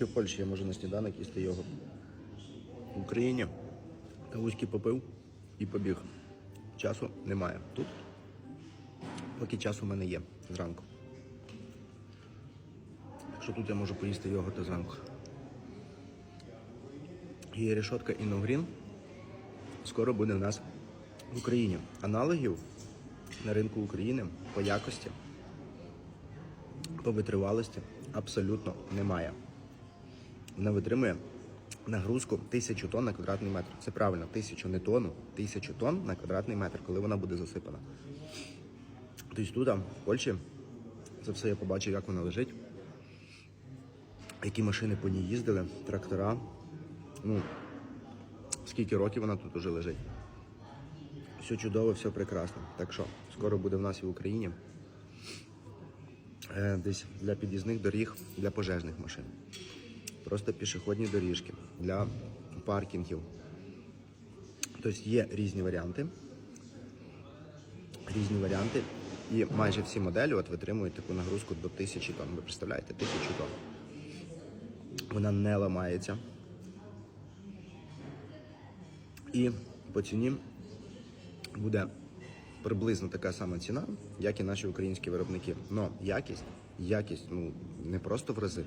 В Польщі я можу на сніданок їсти йогурт. В Україні кавуськи попив і побіг. Часу немає. Тут поки часу в мене є зранку. Так що тут я можу поїсти йогурт зранку. Є решетка Іногрін. Скоро буде в нас в Україні. Аналогів на ринку України по якості, по витривалості абсолютно немає. Вона витримує нагрузку 1000 тонн на квадратний метр. Це правильно, 1000 не тонну, 1000 тонн на квадратний метр, коли вона буде засипана. Тобто тут, в Польщі, це все я побачив, як вона лежить. Які машини по ній їздили, трактора. Ну, скільки років вона тут уже лежить. Все чудово, все прекрасно. Так що, скоро буде в нас і в Україні. Е, десь для під'їзних доріг для пожежних машин. Просто пішохідні доріжки для паркінгів. Тобто є різні варіанти. Різні варіанти. І майже всі моделі от витримують таку нагрузку до 1000 тонн. Ви представляєте, 1000 тонн. Вона не ламається. І по ціні буде приблизно така сама ціна, як і наші українські виробники. Но якість, якість, ну не просто в рази,